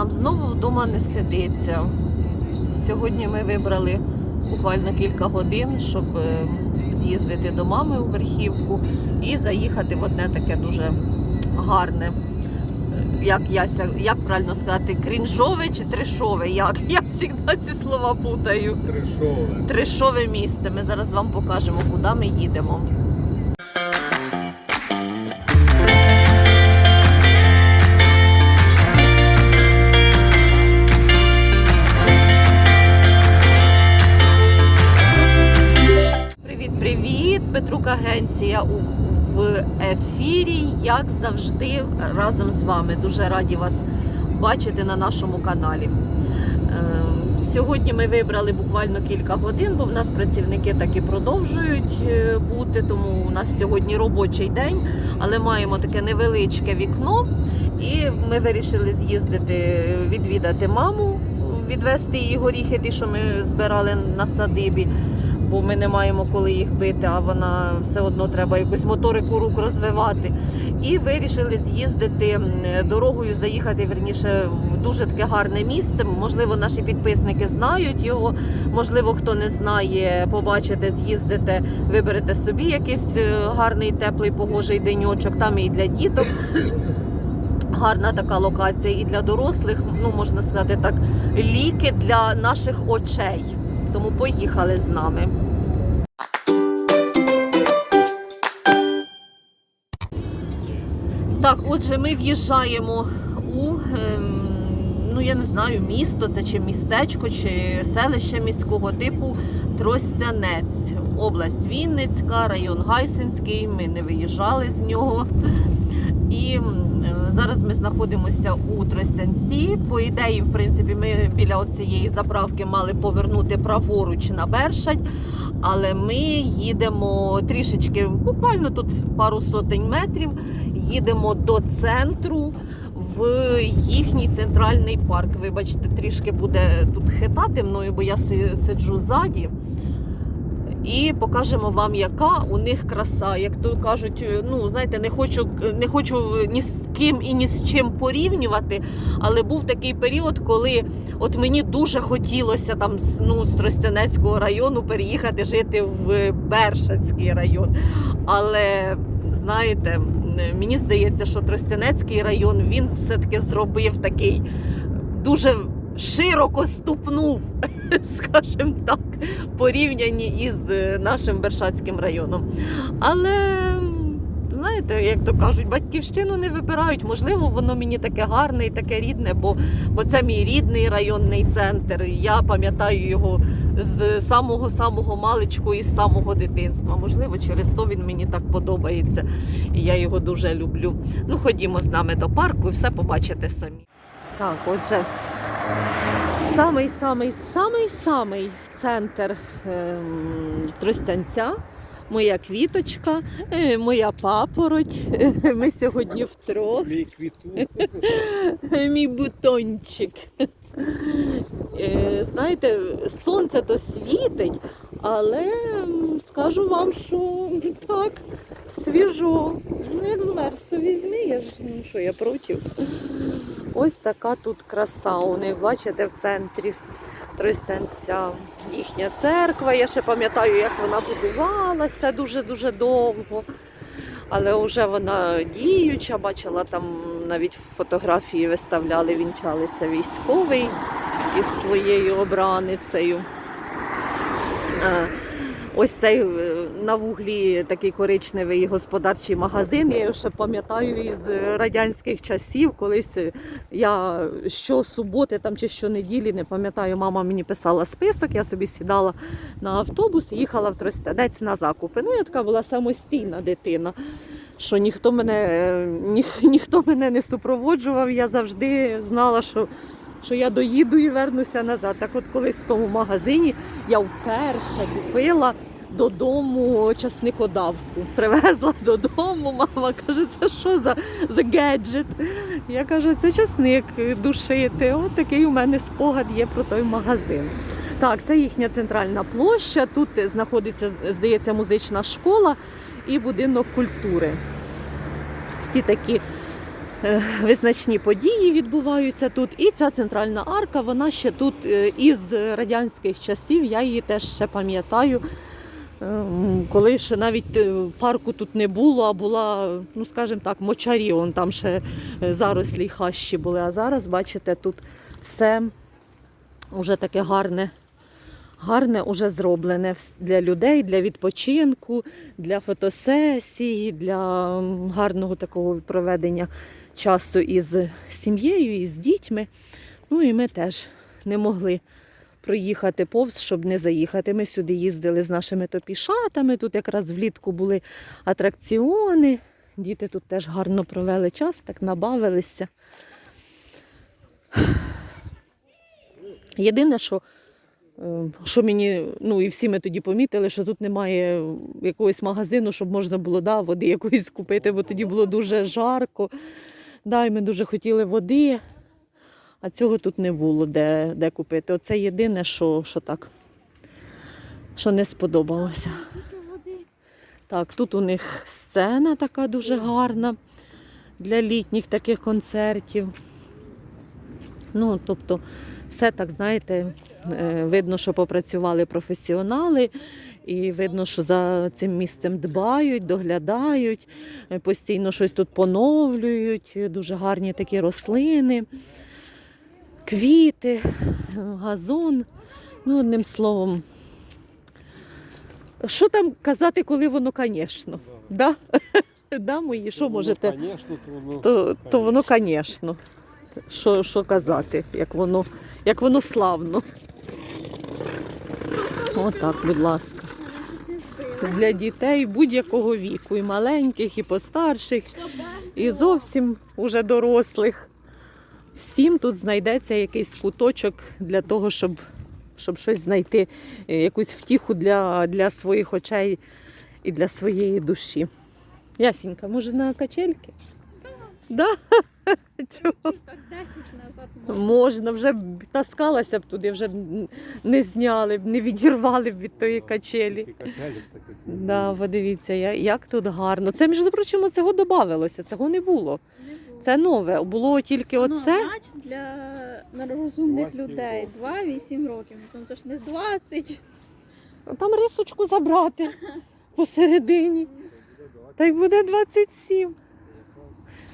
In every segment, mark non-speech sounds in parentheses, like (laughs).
нам знову вдома не сидиться. Сьогодні ми вибрали буквально кілька годин, щоб е, з'їздити до мами у верхівку і заїхати в одне таке дуже гарне. е, Як Яся, як правильно сказати, крінжове чи трешове? Як? (laughs) Я завжди ці слова путаю. Трешове. Трешове місце. Ми зараз вам покажемо, куди ми їдемо. Агенція у в ефірі, як завжди, разом з вами. Дуже раді вас бачити на нашому каналі. Е, Сьогодні ми вибрали буквально кілька годин, бо в нас працівники так і продовжують е, бути, тому у нас сьогодні робочий день, але маємо таке невеличке вікно. І ми вирішили з'їздити відвідати маму, відвести її горіхи, ті, що ми збирали на садибі, бо ми не маємо коли їх бити, а вона все одно треба якусь моторику рук розвивати. І вирішили з'їздити дорогою, заїхати верніше в дуже таке гарне місце. Можливо, наші підписники знають його. Можливо, хто не знає, побачите, з'їздите, виберете собі якийсь е, гарний, теплий, погожий деньочок. Там і для діток. Гарна така локація і для дорослих, ну можна сказати так, ліки для наших очей. Тому поїхали з нами. Так, отже, ми в'їжджаємо у ем, ну я не знаю, місто це чи містечко, чи селище міського типу Тростянець, область Вінницька, район Гайсинський. Ми не виїжджали з нього. І зараз ми знаходимося у Тростянці. По ідеї, в принципі, ми біля цієї заправки мали повернути праворуч на Бершадь, але ми їдемо трішечки, буквально тут пару сотень метрів. Їдемо до центру в їхній центральний парк. Вибачте, трішки буде тут хитати мною, бо я си- сиджу ззаді. І покажемо вам, яка у них краса. Як то кажуть, ну знаєте, не хочу, не хочу ні з ким і ні з чим порівнювати. Але був такий період, коли от мені дуже хотілося там ну, з Тростянецького району переїхати жити в Бершацький район. Але знаєте, мені здається, що Тростянецький район він все-таки зробив такий дуже широко ступнув, (laughs) скажімо так, порівнянні із е, нашим Бершацьким районом. Але знаєте, як то кажуть, батьківщину не вибирають. Можливо, воно мені таке гарне і таке рідне, бо, бо це мій рідний районний центр. Я пам'ятаю його з самого самого маличку і з самого дитинства. Можливо, через то він мені так подобається, і я його дуже люблю. Ну, ходімо з нами до парку і все побачите самі. Так, отже, самий самий самий самий центр ем, Тростянця. Моя квіточка, е, моя папороть. (laughs) Ми сьогодні втрох. Мій квіту. (laughs) Мій бутончик. Е, Знаєте, сонце то світить, але скажу вам, що (laughs) так, свіжо. Ну, як змерз, то візьми, я ж ну, що я проти. Ось така тут краса. У них, бачите, в центрі Тростянця їхня церква. Я ще пам'ятаю, як вона будувалася дуже-дуже довго. Але вже вона діюча, бачила там навіть фотографії виставляли, вінчалися військовий із своєю обраницею. Ось цей е, на вуглі такий коричневий господарчий магазин. Я його ще пам'ятаю із радянських часів. Колись я щосуботи там чи щонеділі, не пам'ятаю, мама мені писала список, я собі сідала на автобус і їхала в Тростянець на закупи. Ну, я така була самостійна дитина. Що ніхто мене, е, ні, (laughs) ніхто мене не супроводжував, я завжди знала, що, що я доїду і вернуся назад. Так от колись в тому магазині я вперше купила додому часникодавку. Привезла (laughs) додому, мама каже, це що за, за гаджет? Я кажу, це часник душити. От такий у мене спогад є про той магазин. Так, це їхня центральна площа. Тут знаходиться, здається, музична школа і будинок культури. Всі такі визначні події відбуваються тут. І ця центральна арка, вона ще тут е, із радянських часів, я її теж ще пам'ятаю. Ем, Коли ще навіть е, парку тут не було, а була, ну скажімо так, мочарі, он там ще е, зарослі хащі були. А зараз, бачите, тут все вже таке гарне, гарне уже зроблене для людей, для відпочинку, для фотосесій, для гарного такого проведення часу із сім'єю, із дітьми. Ну і ми теж не могли проїхати повз, щоб не заїхати. Ми сюди їздили з нашими топішатами. Тут якраз влітку були атракціони. Діти тут теж гарно провели час, так набавилися. Єдине, що, що мені, ну і всі ми тоді помітили, що тут немає якогось магазину, щоб можна було да, води якоїсь купити, бо тоді було дуже жарко. Да, і ми дуже хотіли води, а цього тут не було де, де купити. Оце єдине, що, що так, що не сподобалося. Так, тут у них сцена така дуже гарна для літніх таких концертів. Ну, тобто, все так, знаєте, е, видно, що попрацювали професіонали, і видно, що за цим місцем дбають, доглядають, е, постійно щось тут поновлюють, дуже гарні такі рослини, квіти, е, газон. Ну, одним словом. Що там казати, коли воно, звісно? Да? (laughs) Да, мої, що можете? То воно, звісно. Що, що казати, як воно, як воно славно. Отак, будь ласка. Для дітей будь-якого віку, і маленьких, і постарших, і зовсім уже дорослих. Всім тут знайдеться якийсь куточок для того, щоб, щоб щось знайти, е, якусь втіху для, для своїх очей і для своєї душі. Ясінька, може на качельки? Да? Чого? Так 10 назад можна. Можна, вже б таскалася б туди, вже б не зняли б, не відірвали б від тої качелі. Да, подивіться, я- як тут гарно. Це, між прочим, цього додавалося, цього не було. Це нове. Було тільки Ну, оце. матч для розумних 2-7 людей. 2-8 років. Ну це ж не 20. Там рисочку забрати посередині. Та й буде 27.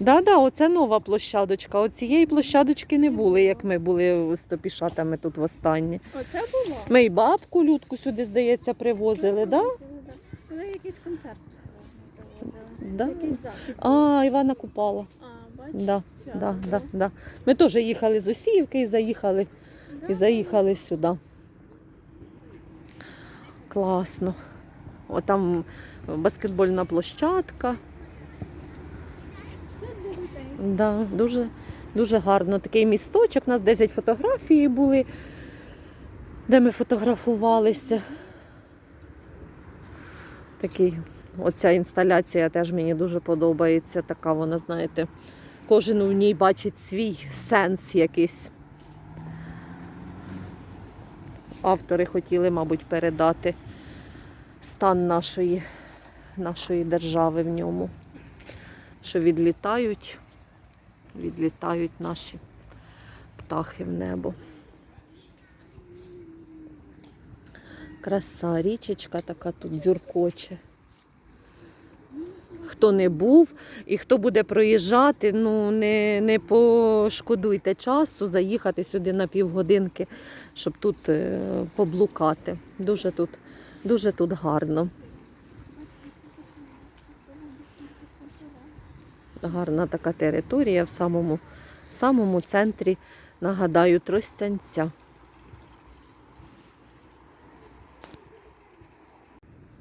Да, да, оце нова площадочка. Оцієї площадочки не було, як ми були з топішатами тут востаннє. Оце було. Ми й бабку людку сюди, здається, привозили, да? Коли якийсь концерт. Да? А, Івана Купала. А, бачиш? Да, да, да, да. Ми теж їхали з Осіївки і заїхали, і заїхали сюди. Класно. О, там баскетбольна площадка. Да, дуже, дуже гарно. Такий місточок. У нас 10 фотографій були, де ми фотографувалися. Такий, оця інсталяція теж мені дуже подобається. Така вона, знаєте, кожен у ній бачить свій сенс якийсь. Автори хотіли, мабуть, передати стан нашої, нашої держави в ньому що відлітають, відлітають наші птахи в небо. Краса, річечка така тут дзюркоче. Хто не був і хто буде проїжджати, ну не, не пошкодуйте часу заїхати сюди на півгодинки, щоб тут е, поблукати. Дуже тут, дуже тут гарно. Гарна така територія в самому, самому центрі, нагадаю, Тростянця.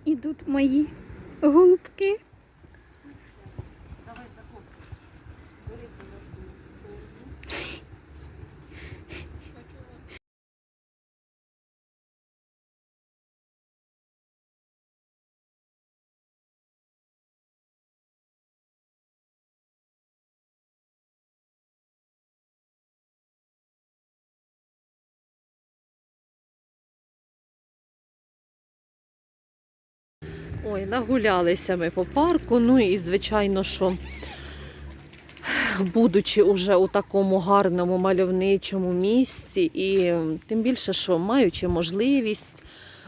Ідуть мої голубки. Ой, нагулялися ми по парку. Ну і звичайно, що будучи уже у такому гарному мальовничому місці, і тим більше, що маючи можливість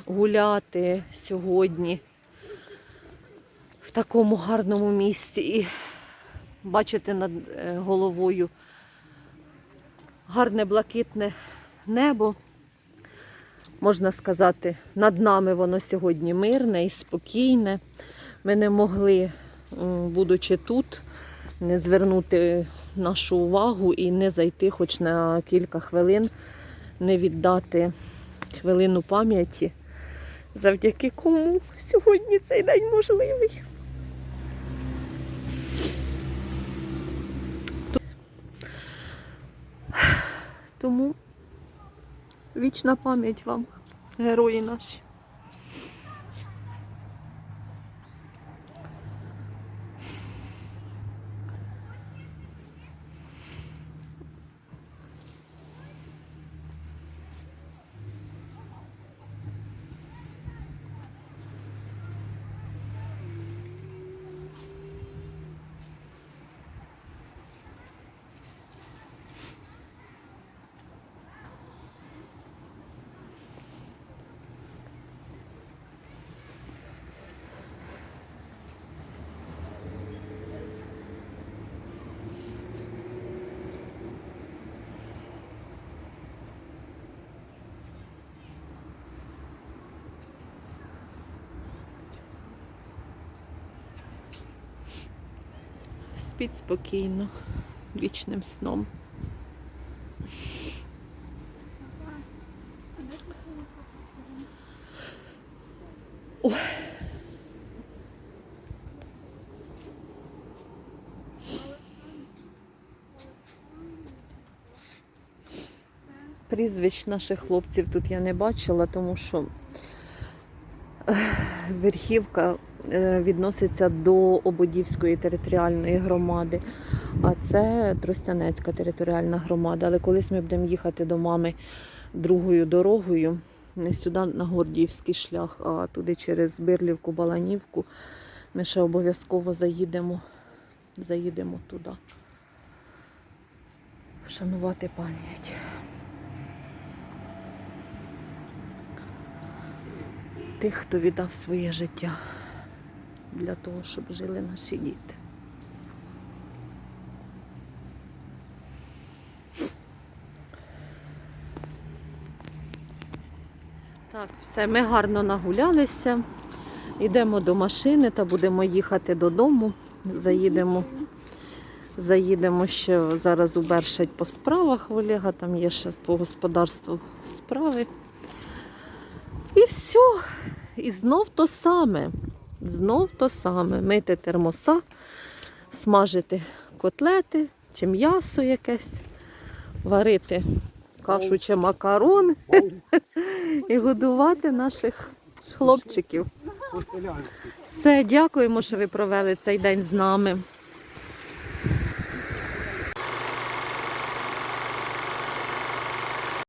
гуляти сьогодні в такому гарному місці і бачити над е, головою гарне блакитне небо. Можна сказати, над нами воно сьогодні мирне і спокійне. Ми не могли, будучи тут, не звернути нашу увагу і не зайти хоч на кілька хвилин, не віддати хвилину пам'яті, завдяки кому сьогодні цей день можливий. Тому вічна пам'ять вам, герої наші. Спіть спокійно, вічним сном. Прізвищ наших хлопців тут я не бачила, тому що верхівка відноситься до Ободівської територіальної громади, а це Тростянецька територіальна громада. Але колись ми будемо їхати до мами другою дорогою, не сюди на Гордіївський шлях, а туди через Бирлівку, Баланівку. Ми ще обов'язково заїдемо, заїдемо туди. Вшанувати пам'ять. Тих, хто віддав своє життя для того, щоб жили наші діти. Так, все, ми гарно нагулялися. Йдемо до машини та будемо їхати додому. Заїдемо, заїдемо ще зараз у Бершать по справах Олега, там є ще по господарству справи. І все. І знов то саме. Знов то саме. Мити термоса, смажити котлети чи м'ясо якесь, варити кашу чи макарон (laughs) і годувати наших хлопчиків. Все, дякуємо, що ви провели цей день з нами.